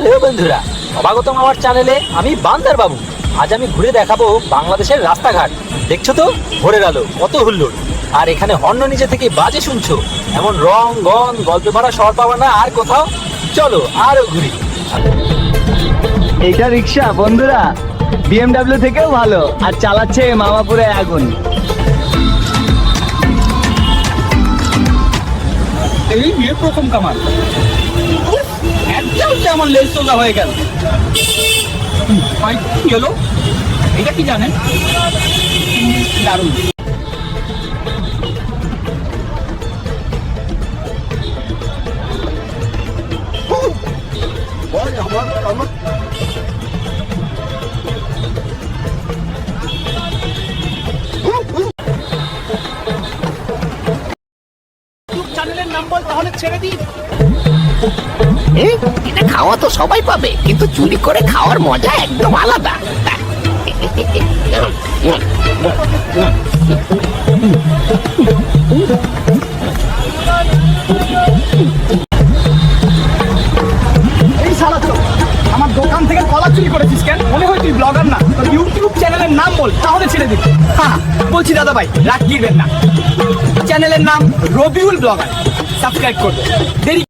Hello বন্ধুরা স্বাগতম আমার চ্যানেলে আমি বান্দার বাবু আজ আমি ঘুরে দেখাবো বাংলাদেশের রাস্তাঘাট। দেখছ তো? ভরে গেল কত হুল্লোড়। আর এখানে হর্ন নিচে থেকে বাজে শুনছো। এমন রং গন গল্প ভরা শহর পাবা না আর কোথাও। চলো আরও ঘুরি। এটা রিক্সা বন্ধুরা। বিএমডাব্লিউ থেকেও ভালো আর চালাচ্ছে মামাপুরে আগুন। এই বিয়ের প্রথম কামাল। একদম আমার লেজ সোজা হয়ে গেল। হলো? এটা কি জানেন? দারুণ। চ্যানেলের নাম তাহলে ছেড়ে দিই এটা খাওয়া তো সবাই পাবে, কিন্তু চুরি করে খাওয়ার মজা একদম আলাদা। এই তো, আমার দোকান থেকে কলা চুরি করেছিস কেন? মনে হয় তুই ব্লগার না। ইউটিউব চ্যানেলের নাম বল, তাহলে ছেড়ে দিবি হ্যাঁ বলছি দাদা ভাই রাগ দিবেন না। চ্যানেলের নাম রবিউল ব্লগার সাবস্ক্রাইব করবে। দেরি